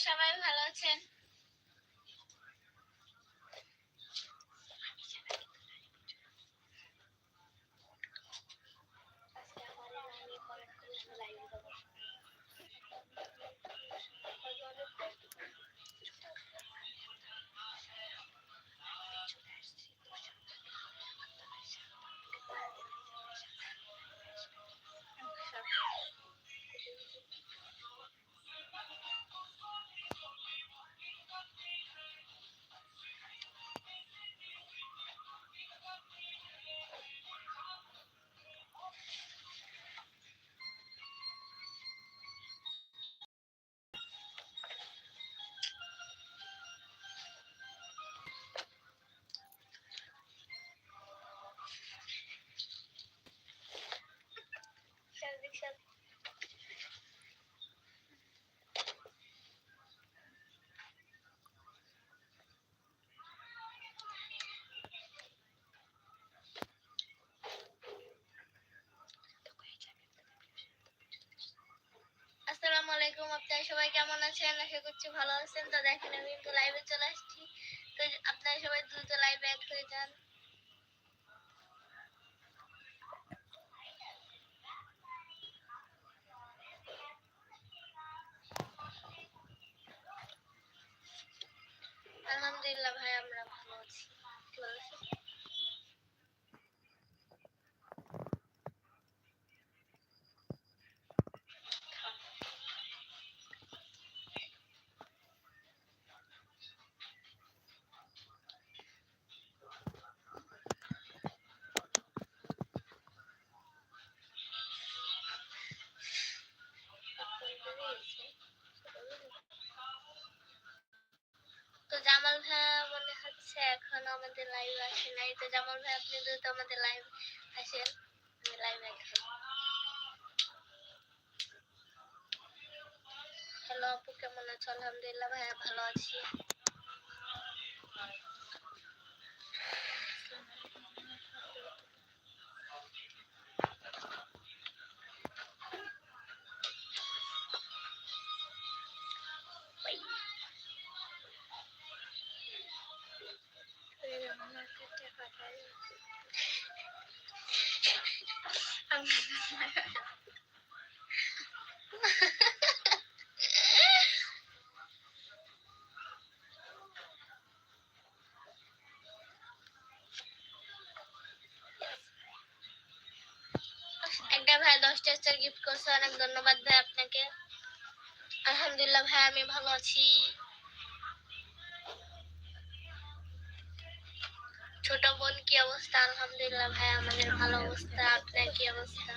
সবাই ভালো আছেন। আলাইকুম, আপনারা সবাই কেমন আছেন? আশা করছি ভালো আছেন। তো দেখেন, আমি কিন্তু লাইভে চলে আসছি। তো আপনারা সবাই দ্রুত লাইভে অ্যাড হয়ে যান। আলহামদুলিল্লাহ ভাই, আমরা ভালো আছি। হচ্ছে এখন আমাদের লাইভ আসে নাই। তো জামাল ভাই, আপনি দ্রুত আমাদের লাইভ আসেন। লাইভ দেখাই হ্যালো আপু, কেমন আছো? আলহামদুলিল্লাহ ভাইয়া ভালো আছি। ভাই গিফট করছে, অনেক ধন্যবাদ ভাই আপনাকে। আলহামদুলিল্লাহ ভাই, আমি ভালো আছি। ছোট বোন কি অবস্থা? আলহামদুলিল্লাহ ভাই, আমাদের ভালো অবস্থা। আপনার কি অবস্থা?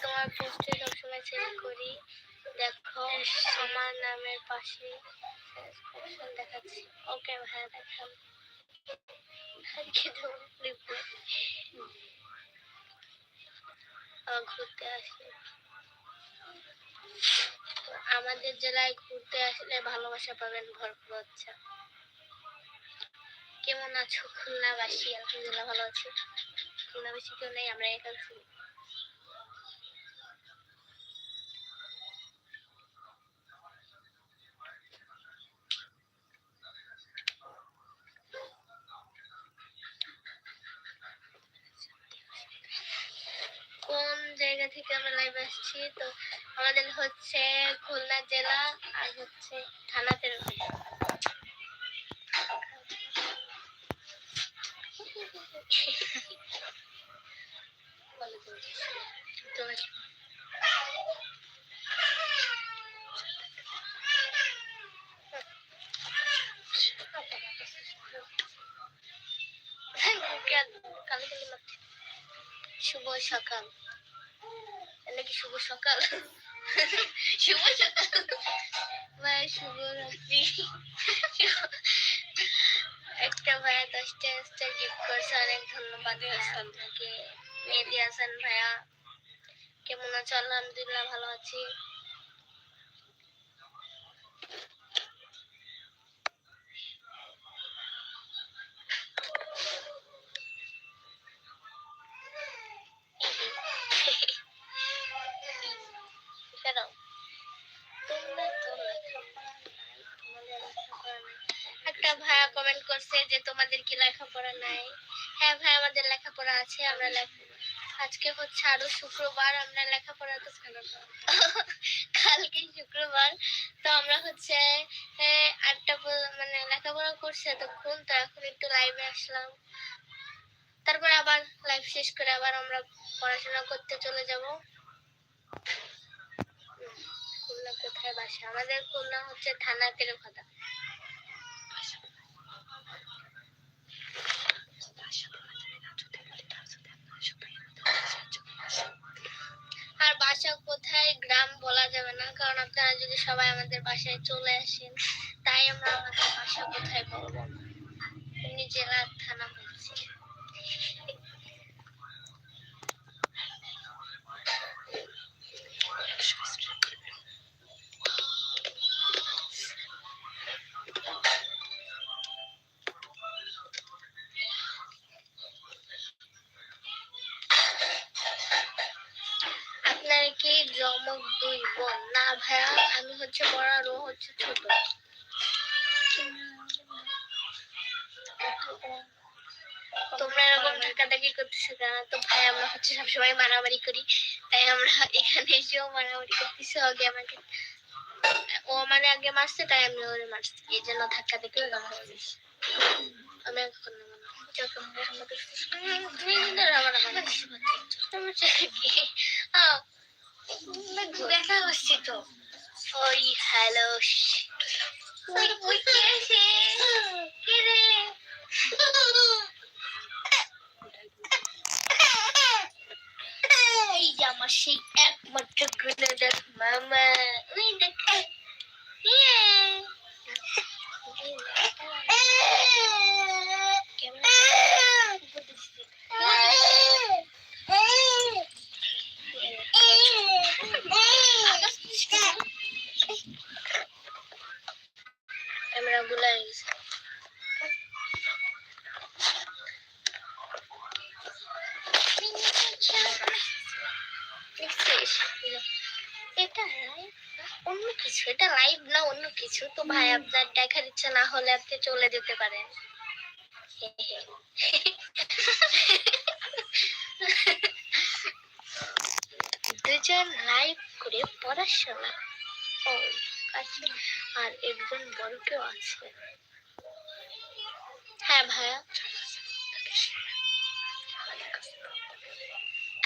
তোমার পোস্টে সবসময় সেন্ড করি, দেখো আমার নামের পাশে option দেখাচ্ছি, ওকে তো আবার ঘুরতে আসলে তো আমাদের জেলায় ঘুরতে আসলে ভালোবাসা পাবেন ভরপুর আচ্ছা। কেমন আছো? খুলনাবাসী, আলহামদুলিল্লাহ ভালো আছি। খুলনাবাসী কেউ নেই, আমরা একা আছি। কোন জায়গা থেকে আমরা লাইভ আসছি? তো আমাদের হচ্ছে খুলনা জেলা আর হচ্ছে থানাতে। শুভ সকাল এটা কি শুভ সকাল শুভ ভাই শুভ রাত্রি একটা ভাইয়া দশটা স্টার গিফট করছে অনেক ধন্যবাদ আপনাকে মেহেদি হাসান ভাইয়া কেমন আছো আলহামদুলিল্লাহ ভালো আছি একটা ভাইয়া কমেন্ট করছে যে, তোমাদের কি লেখাপড়া নাই? হ্যাঁ ভাই আমাদের লেখাপড়া আছে, আমরা আজকে হচ্ছে আরও শুক্রবার, আমরা লেখাপড়া তো কালকে শুক্রবার, তো আমরা হচ্ছে আটটা মানে লেখাপড়া করছি এতক্ষণ, তো এখন একটু লাইভে আসলাম। তারপরে আবার লাইভ শেষ করে আবার আমরা পড়াশোনা করতে চলে যাব। খুলনা কোথায় বাসা? আমাদের খুলনা হচ্ছে থানা তেলেখাদা আর বাসা কোথায় গ্রাম বলা যাবে না, কারণ আপনারা যদি সবাই আমাদের বাসায় চলে আসেন, তাই আমরা আমাদের বাসা কোথায় বলব এমনি জেলা থানা বলছি। জমক দুই বোন। না ভাইয়া, আমি হচ্ছে বড় আর ও হচ্ছে ছোট। তোমরা এরকম ধাক্কাধাক্কি করতেছো কেন? তো ভাই আমরা হচ্ছে সবসময় মারামারি করি। তাই আমরা এখানে এসেও মারামারি করতেছি। আগে আমাকে ও আমার আগে মারছে, তাই আমি ওরে মারছি। এই জন্য ধাক্কা দেখে আমি এখন আমার আমার সমস্যা কি আহ, দেখা হচ্ছে তো ওই হ্যালো ওই ওই কে আছে কে রে এই যে আমার সেই একমাত্র গুণাদার মামা ওই দেখ ইয়ে। ক্যামেরা গুলাই গেছে দেখছিস? এটা live না অন্য কিছু এটা লাইভ না অন্য কিছু। তো ভাই আপনার দেখার ইচ্ছা না হলে আপনি চলে যেতে পারেন। দুজন লাইভ করে পড়াশোনা ও আচ্ছা আর একজন বড় কেউ আছে। হ্যাঁ ভাইয়া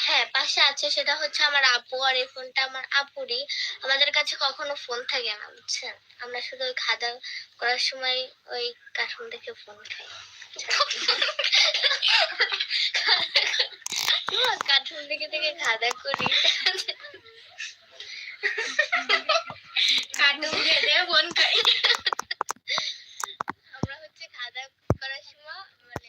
হ্যাঁ পাশে আছে সেটা হচ্ছে আমার আপু আর এই ফোনটা আমার আপুরই। আমাদের কাছে কখনো ফোন থাকে না, বুঝছেন? আমরা শুধু ওই খাওয়া করার সময় ওই কার্টুন দেখে ফোন খাই। কার্টুন দেখে দেখে খাওয়া দাওয়া করি। কার্টুন দেখে ফোন খাই আমরা হচ্ছে খাওয়া দাওয়া করার সময় মানে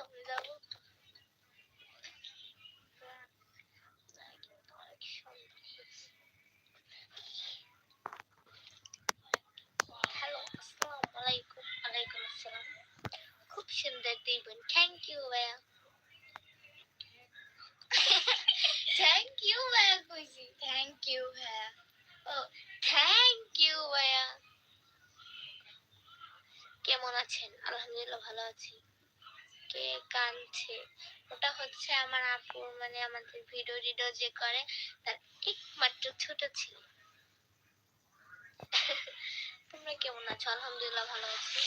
সুন্দর ইউ ভাইয়া থ্যাংক ইউ ভাইয়া ও থ্যাংক ইউ ভাইয়া কেমন আছেন আলহামদুলিল্লাহ ভালো আছি কে কাঁদছে। ওটা হচ্ছে আমার আপুর মানে আমাদের ভিডিও টিডিও যে করে, তার একমাত্র ছোট ছিল। তোমরা কেমন আছো? আলহামদুলিল্লাহ ভালো আছি।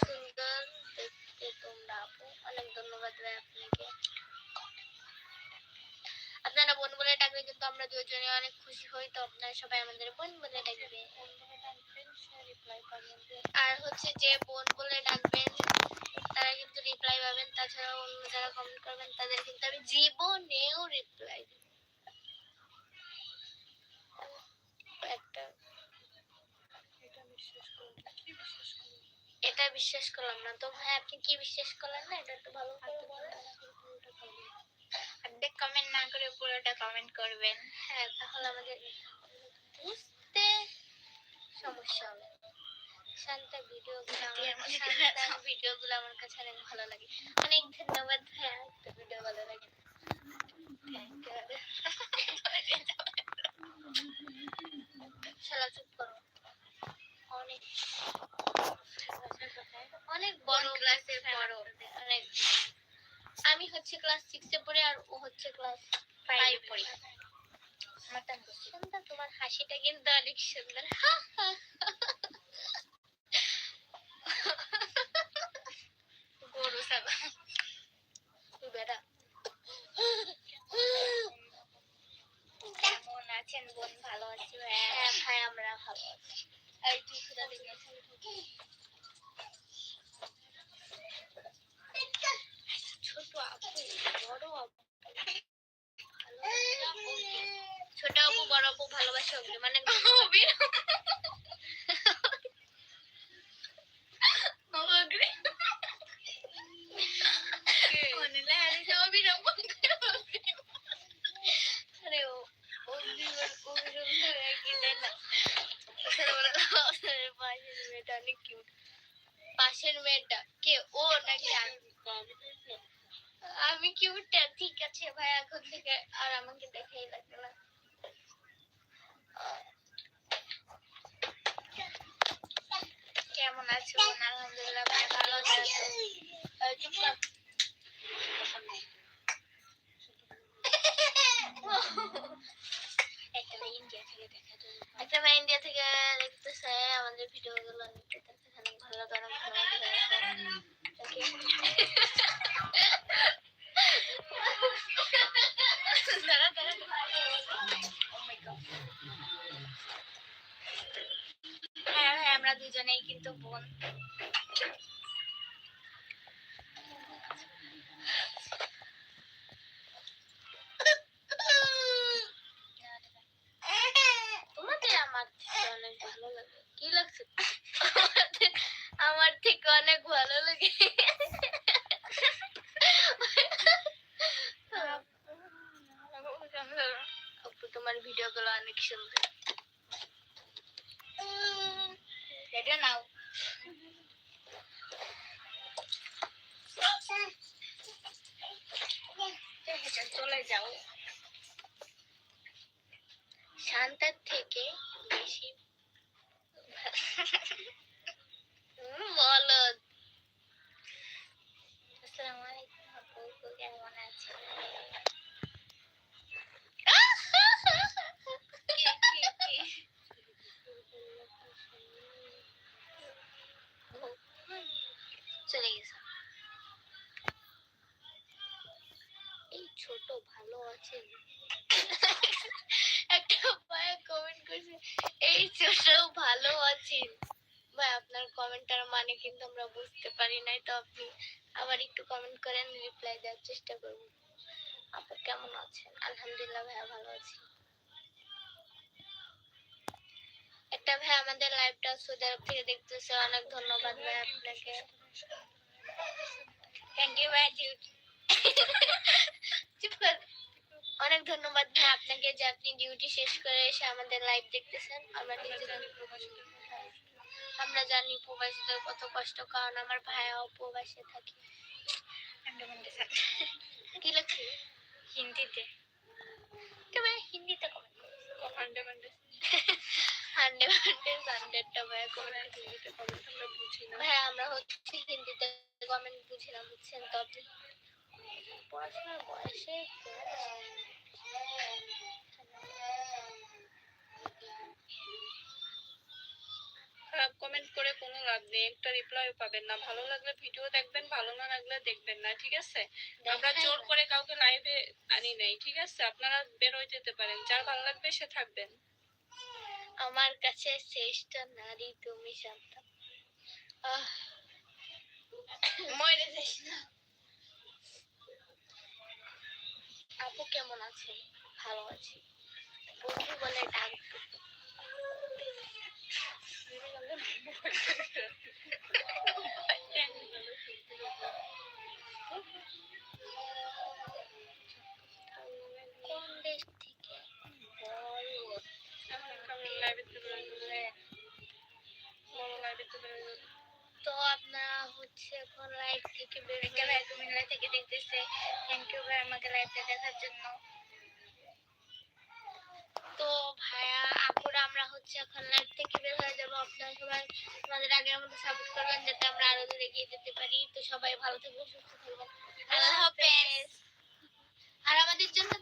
সুন্দর দেখতে তোমরা আপু। অনেক ধন্যবাদ ভাই আপনাকে। আপনারা বোন বলে ডাকলে কিন্তু আমরা দুজনে অনেক খুশি হই, তো আপনারা সবাই আমাদের বোন বলে ডাকবে আর হচ্ছে যে বোন বলে ডাকবেন তারা কিন্তু রিপ্লাই পাবেন। তাছাড়া অন্য যারা কমেন্ট করবেন তাদের কিন্তু আমি জীবনেও রিপ্লাই দিব। একটা এটা বিশ্বাস করলাম না তো ভাই আপনি কি বিশ্বাস করলেন না? এটা একটু ভালো করে বলেন। অর্ধেক কমেন্ট না করে পুরোটা কমেন্ট করবেন। হ্যাঁ তাহলে আমাদের বুঝতে সমস্যা হবে। শান্তা ভিডিও হাতিয়ার মধ্যে শান্তার ভিডিও আমার কাছে অনেক ভালো লাগে। অনেক ধন্যবাদ ভাইয়া একটা ভিডিও ভালো লাগে। চুপ করো। অনেক অনেক বড় ক্লাসে পড়ো? অনেক আমি হচ্ছে ক্লাস সিক্সে পড়ি আর ও হচ্ছে ক্লাস ফাইভ পড়ি। সুন্দর তোমার হাসিটা কিন্তু অনেক সুন্দর। গরু ছাগল। কেমন আছেন বোন? ভালো আছি? হ্যাঁ ভাই, আমরা ভালো আছি। কোথা ছোট আপু বড় আপু ছোট আপু বড় আপু ভালোবাসা হবে মানে পাশের মেয়েটা কে? ও নাকি আমি? কিউটটা ঠিক আছে ভাই এখন থেকে আর আমাকে দেখাই লাগবে না। কেমন আছো? আলহামদুলিল্লাহ ভালো আছি। একটা ভাই ইন্ডিয়া থেকে দেখতেছে, আমাদের ভিডিও গুলো ভালো করে ভালো কিন্তু বোন। আমার থেকে অনেক ভালো লাগে। কি লাগছে? আমাদের- আমার থেকে অনেক ভালো লাগে। আপু তোমার ভিডিও গুলো অনেক সুন্দর এটা নাও চলে যাও শান্তার থেকে বেশি হুম, বলো আসসালামু আলাইকুম আপু কেমন আছেন কি, কি, কি? চলে গেছে এই ছোট ভালো আছেন একটা ভাই কমেন্ট করছে, এই ছোট ভালো আছেন ভাই, আপনার কমেন্টার মানে কিন্তু আমরা বুঝতে পারি নাই, তো আপনি আবার একটু কমেন্ট করেন রিপ্লাই দেওয়ার চেষ্টা করব। আপু কেমন আছেন? আলহামদুলিল্লাহ ভাইয়া ভালো আছি। একটা ভাই আমাদের লাইভটা সৌদি আরব থেকে দেখতেছে, অনেক ধন্যবাদ ভাই আপনাকে। থ্যাংক ইউ ভাই ডিউটি। অনেক ধন্যবাদ ভাই আপনাকে যে আপনি ডিউটি শেষ করে এসে আমাদের লাইভ দেখতেছেন। আমরা নিজেরা আমরা জানি প্রবাসীদের কত কষ্ট কারণ আমার ভাইয়াও প্রবাসে থাকে। কি লাগছে? হিন্দিতে। তুমি হিন্দিতে কমেন্ট করো। আন্ডামান হান্ডে অ্যাডভান্টেজ হান্ড্রেডটা ভাইয়া কমেন্ট হিন্দিতে কমেন্ট আমরা বুঝি না। ভাইয়া আমরা হচ্ছে হিন্দিতে কমেন্ট বুঝি না বুঝছেন তো আপনি? পড়াশোনার বয়সে খারাপ কমেন্ট করে কোনো লাভ নেই। একটা রিপ্লাইও পাবেন না। ভালো লাগলে ভিডিও দেখবেন ভালো না লাগলে দেখবেন না ঠিক আছে? আমরা জোর করে কাউকে লাইভে আনি নাই ঠিক আছে? আপনারা বেরোয় যেতে পারেন। যার ভালো লাগবে সে থাকবেন। আমার কাছে শ্রেষ্ঠ নারী তুমি শান্ত আহ, মরে যাস না আপু কেমন আছে, ভালো আছি। বন্ধু বলে লাইভেতে তো হচ্ছে এখন থেকে থেকে দেখতেছে। থ্যাংক ইউ ভাই আমাকে লাইভটা দেখার জন্য। তো ভাইয়া, আপুরা, আমরা হচ্ছে এখন লাইভ থেকে বের হয়ে যাব? আপনারা সবাই আমাদের আগের মতো সাপোর্ট করবেন যাতে আমরা আরও দূরে এগিয়ে যেতে পারি। তো সবাই ভালো থাকবেন, সুস্থ থাকবেন। আল্লাহ হাফেজ। আর আমাদের জন্য